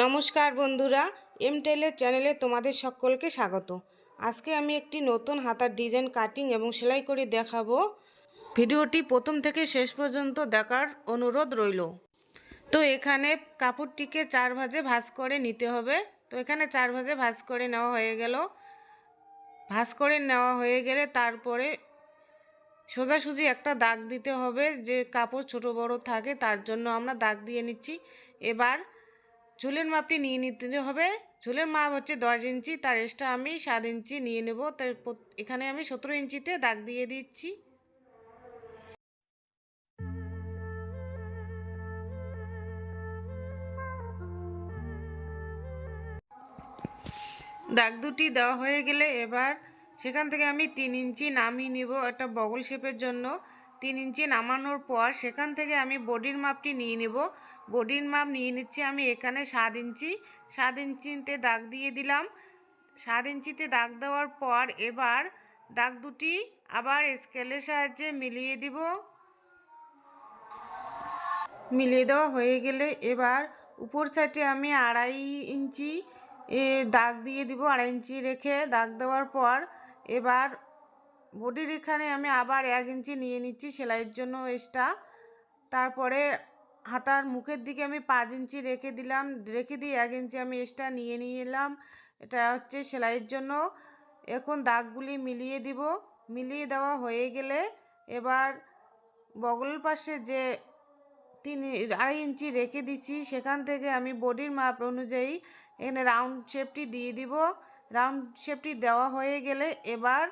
নমস্কার বন্ধুরা এম টেলের চ্যানেলে তোমাদের সকলকে স্বাগত। আজকে আমি একটি নতুন হাতার ডিজাইন কাটিং এবং সেলাই করে দেখাবো। ভিডিওটি প্রথম থেকে শেষ পর্যন্ত দেখার অনুরোধ রইল। তো এখানে কাপড়টিকে চার ভাজে ভাঁজ করে নিতে হবে। তো এখানে চার ভাজে ভাঁজ করে নেওয়া হয়ে গেল। ভাঁজ করে নেওয়া হয়ে গেলে তারপরে সোজাসুজি একটা দাগ দিতে হবে। যে কাপড় ছোট বড় থাকে তার জন্য আমরা দাগ দিয়ে নিচ্ছি। এবার ঝুলের মাপটি নিয়ে নিতে হবে, ঝুলের মাপ হচ্ছে দশ ইঞ্চি, তার এক্সট্রা আমি সাত ইঞ্চি নিয়ে নেব, তার এখানে আমি সতেরো ইঞ্চিতে দাগ দিয়ে দিচ্ছি। দাগ দুটি দেওয়া হয়ে গেলে এবার সেখান থেকে আমি তিন ইঞ্চি নামিয়ে নিব একটা বগল শেপের জন্য। তিন ইঞ্চি নামানোর পর সেখান থেকে আমি বডির মাপটি নিয়ে নেব। বডির মাপ নিয়ে নিচ্ছি আমি এখানে সাত ইঞ্চি। সাত ইঞ্চিতে দাগ দিয়ে দিলাম। সাত ইঞ্চিতে দাগ দেওয়ার পর এবার দাগ দুটি আবার স্কেলের সাহায্যে মিলিয়ে দিব। মিলিয়ে দেওয়া হয়ে গেলে এবার উপর সাইডে আমি আড়াই ইঞ্চি দাগ দিয়ে দিব, আড়াই ইঞ্চি রেখে দাগ দেওয়ার পর এবার বডির এখানে আমি আবার এক ইঞ্চি নিয়ে নিচ্ছি সেলাইয়ের জন্য এক্সট্রা। তারপরে হাতার মুখের দিকে আমি পাঁচ ইঞ্চি রেখে দিলাম। রেখে দিয়ে এক ইঞ্চি আমি এক্সট্রা নিয়ে এলাম এটা হচ্ছে সেলাইয়ের জন্য। এখন দাগগুলি মিলিয়ে দিব। মিলিয়ে দেওয়া হয়ে গেলে এবার বগলের পাশে যে তিন আড়াই ইঞ্চি রেখে দিচ্ছি, সেখান থেকে আমি বডির মাপ অনুযায়ী এখানে রাউন্ড শেপটি দিয়ে দিব। রাউন্ড শেপটি দেওয়া হয়ে গেলে এবার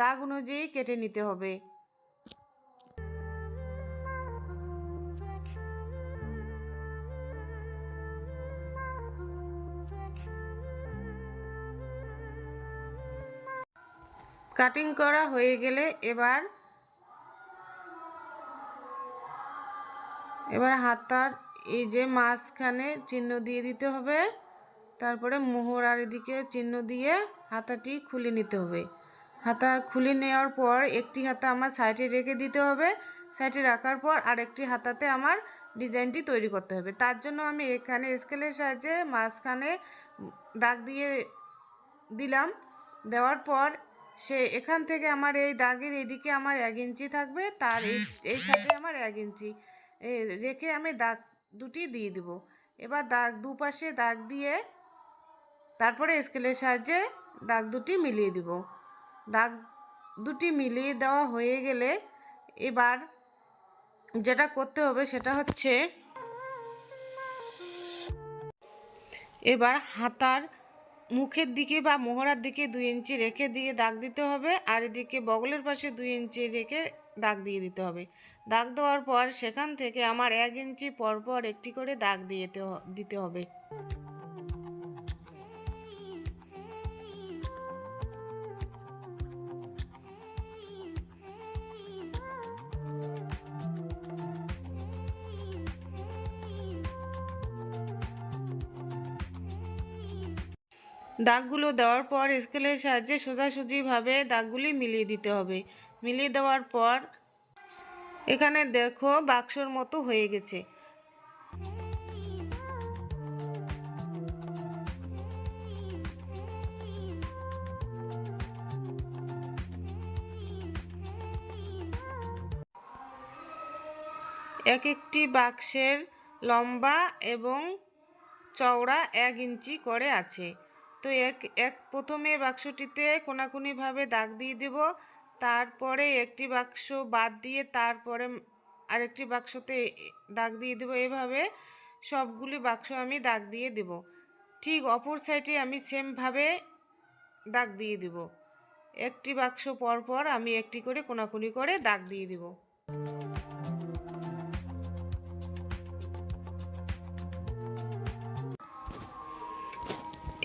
দাগ অনুযায়ী কেটে নিতে হবে। কাটিং করা হয়ে গেলে এবার এবার হাতার এই যে মাঝখানে চিহ্ন দিয়ে দিতে হবে। তারপরে মোহর আর এদিকে চিহ্ন দিয়ে হাতাটি খুলে নিতে হবে। হাতা খুলে নেওয়ার পর একটি হাতা আমার সাইডে রেখে দিতে হবে। সাইডে রাখার পর আরেকটি হাতাতে আমার ডিজাইনটি তৈরি করতে হবে। তার জন্য আমি এখানে স্কেলের সাহায্যে মাঝখানে দাগ দিয়ে দিলাম। দেওয়ার পর সে এখান থেকে আমার এই দাগের এদিকে আমার এক ইঞ্চি থাকবে, তার এই সাইডে আমার এক ইঞ্চি। রেখে আমি দাগ দুটি দিয়ে দিব। এবার দাগ দুপাশে দাগ দিয়ে তারপরে স্কেলের সাহায্যে দাগ দুটি মিলিয়ে দিব। দাগ দুটি মিলিয়ে দেওয়া হয়ে গেলে এবার যেটা করতে হবে সেটা হচ্ছে এবার হাতার মুখের দিকে বা মোহরার দিকে দুই ইঞ্চি রেখে দিয়ে দাগ দিতে হবে আর এদিকে বগলের পাশে দুই ইঞ্চি রেখে দাগ দিয়ে দিতে হবে। দাগ দেওয়ার পর সেখান থেকে আমার এক ইঞ্চি পর পর একটি করে দাগ দিয়ে দিতে হবে। দাগগুলো দেওয়ার পর স্কেলের সাহায্যে সোজাসুজিভাবে দাগগুলি মিলিয়ে দিতে হবে। মিলিয়ে দেওয়ার পর এখানে দেখো বাক্সর মতো হয়ে গেছে। এক একটি বাক্সের লম্বা এবং চওড়া এক ইঞ্চি করে আছে। তো এক এক প্রথমে বাক্সটিতে কোনাকুনিভাবে দাগ দিয়ে দেব, তারপরে একটি বাক্স বাদ দিয়ে তারপরে আরেকটি বাক্সতে দাগ দিয়ে দেব। এভাবে সবগুলি বাক্স আমি দাগ দিয়ে দেব। ঠিক অপর সাইডে আমি সেমভাবে দাগ দিয়ে দেব। একটি বাক্স পর পর আমি একটি করে কোনাকুনি করে দাগ দিয়ে দেব।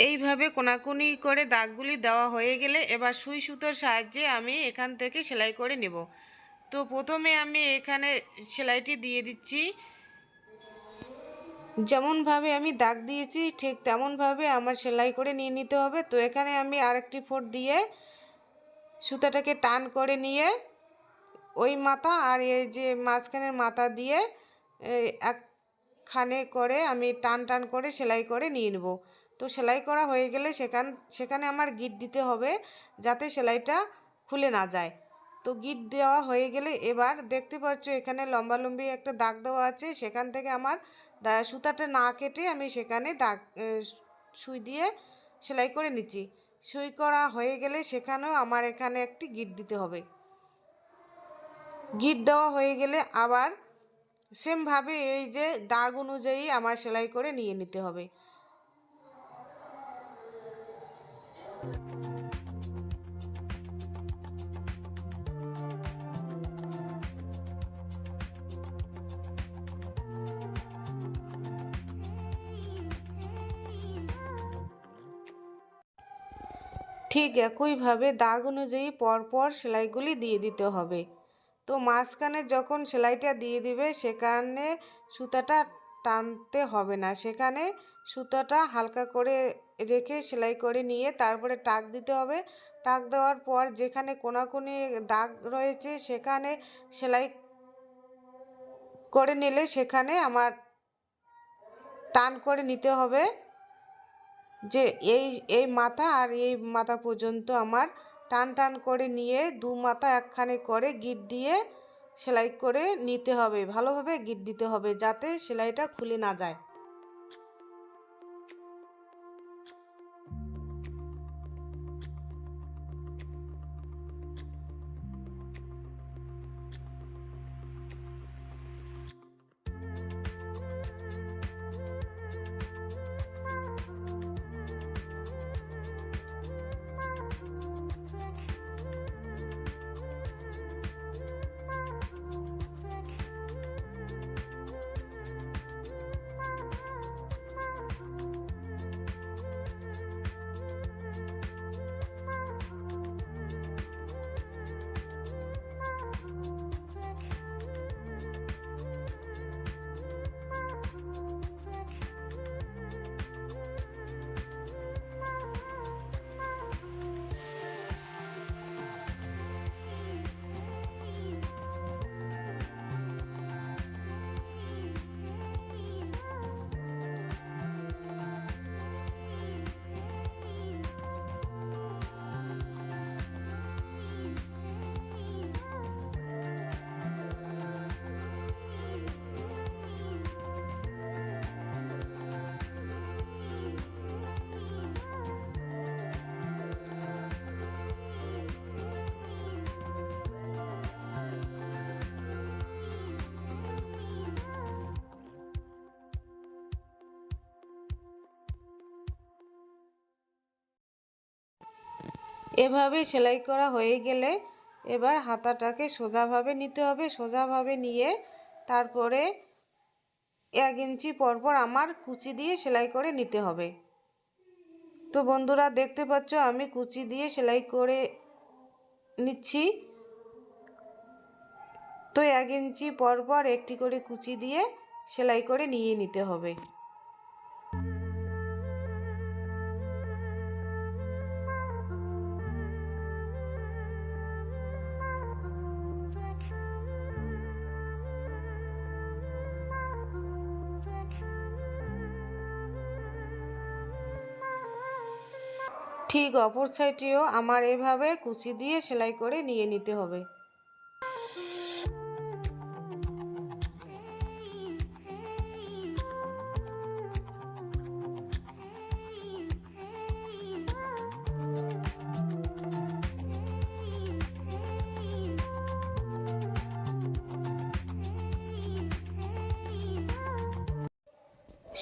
এইভাবে কোনাকুনি করে দাগগুলি দেওয়া হয়ে গেলে এবার সুই সুতোর সাহায্যে আমি এখান থেকে সেলাই করে নেব। তো প্রথমে আমি এখানে সেলাইটি দিয়ে দিচ্ছি। যেমনভাবে আমি দাগ দিয়েছি, ঠিক তেমনভাবে আমার সেলাই করে নিয়ে নিতে হবে। তো এখানে আমি আরেকটি ফোট দিয়ে সুতাটাকে টান করে নিয়ে ওই মাথা আর এই যে মাঝখানের মাথা দিয়ে এই এক খানে করে আমি টান টান করে সেলাই করে নিয়ে নেব। তো সেলাই করা হয়ে গেলে সেখান, সেখানে আমার গিট দিতে হবে যাতে সেলাইটা খুলে না যায়। তো গিট দেওয়া হয়ে গেলে এবার দেখতে পাচ্ছ এখানে লম্বা লম্বি একটা দাগ দেওয়া আছে। সেখান থেকে আমার সুতাটা না কেটে আমি সেখানে দাগ সুই দিয়ে সেলাই করে নিচ্ছি। সুই করা হয়ে গেলে সেখানেও আমার এখানে একটি গিট দিতে হবে। গিট দেওয়া হয়ে গেলে আবার সেমভাবে এই যে দাগ অনুযায়ী আমার সেলাই করে নিয়ে নিতে হবে। ঠিক একইভাবে দাগ অনুযায়ী পরপর সেলাইগুলি দিয়ে দিতে হবে। তো মাঝখানে যখন সেলাইটা দিয়ে দিবে, সেখানে সুতাটা টানতে হবে না। সেখানে সুতোটা হালকা করে রেখে সেলাই করে নিয়ে তারপরে টাক দিতে হবে। টাক দেওয়ার পর যেখানে কোনাকুনি দাগ রয়েছে সেখানে সেলাই করে নিলে সেখানে আমার টান করে নিতে হবে। যে এই এই মাথা আর এই মাথা পর্যন্ত আমার টান টান করে নিয়ে দু মাথা একখানে করে গিট দিয়ে সেলাই করে নিতে হবে ভালোভাবে গিট দিতে হবে যাতে সেলাইটা খুলে না যায়। এভাবে সেলাই করা হয়ে গেলে এবার হাতাটাকে সোজাভাবে নিতে হবে। সোজাভাবে নিয়ে তারপরে এক ইঞ্চি পরপর আমার কুচি দিয়ে সেলাই করে নিতে হবে। তো বন্ধুরা, দেখতে পাচ্ছ আমি কুচি দিয়ে সেলাই করে নিচ্ছি। তো এক ইঞ্চি পরপর একটি করে কুচি দিয়ে সেলাই করে নিয়ে নিতে হবে। ঠিক অপর সাইডেও আমার এভাবে কুচি দিয়ে সেলাই করে নিয়ে নিতে হবে।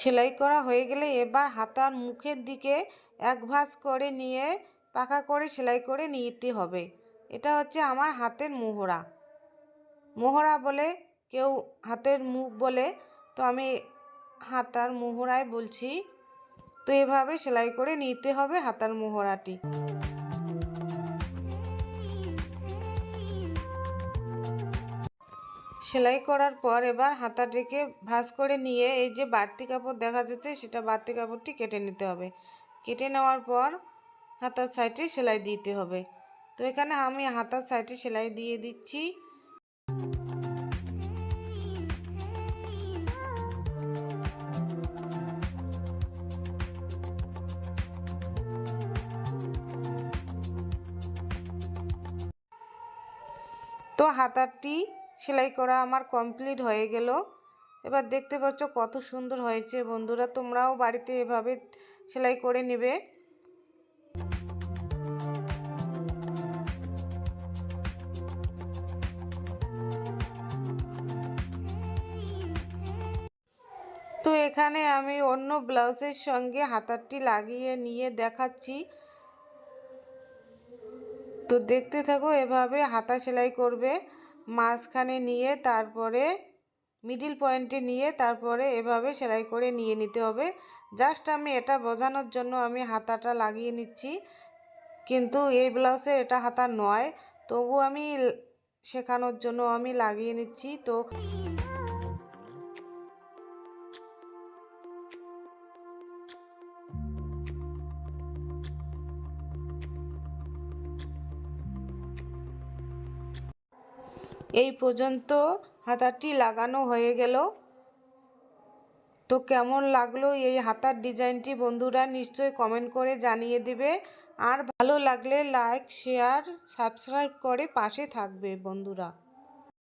সেলাই করা হয়ে গেলে এবার হাতার মুখের দিকে এক ভাঁজ করে নিয়ে, পাকা করে সেলাই করে নিতে হবে। এটা হচ্ছে আমার হাতের মোহরা। মোহরা বলে কেউ হাতের মুখ বলে, তো আমি হাতার মোহরায় বলছি। তো এভাবে সেলাই করে নিতে হবে হাতার মোহরাটি। সেলাই করার পর এবার হাতা ঢেকে ভাঁজ করে নিয়ে এই যে বাড়তি কাপড় দেখা যাচ্ছে, সেটা বাড়তি কাপড়টি কেটে নিতে হবে। কেটে নেওয়ার পর হাতার সাইডে সেলাই দিতে হবে। তো এখানে আমি হাতার সাইডে সেলাই দিয়ে দিচ্ছি। তো হাতারটি সেলাই করা আমার কমপ্লিট হয়ে গেল। এবার দেখতে পাচ্ছ কত সুন্দর হয়েছে। বন্ধুরা, তোমরাও বাড়িতে এভাবে সেলাই করে নেবে। তো এখানে আমি অন্য ব্লাউজের সঙ্গে হাতারটি লাগিয়ে নিয়ে দেখাচ্ছি। তো দেখতে থাকো, এভাবে হাতা সেলাই করবে। মাঝখানে নিয়ে তারপরে মিডিল পয়েন্টে নিয়ে তারপরে এভাবে সেলাই করে নিয়ে নিতে হবে। জাস্ট আমি এটা বোঝানোর জন্য আমি হাতাটা লাগিয়ে নিচ্ছি। কিন্তু এই ব্লাউজে এটা হাতা নয়। তবু আমি শেখানোর জন্য আমি লাগিয়ে নিচ্ছি। তো এই পর্যন্ত হাতাটি লাগানো হয়ে গেল। তো কেমন লাগল এই হাতার ডিজাইনটি বন্ধুরা নিশ্চয়ই কমেন্ট করে জানিয়ে দিবে। আর ভালো লাগলে লাইক শেয়ার সাবস্ক্রাইব করে পাশে থাকবে বন্ধুরা।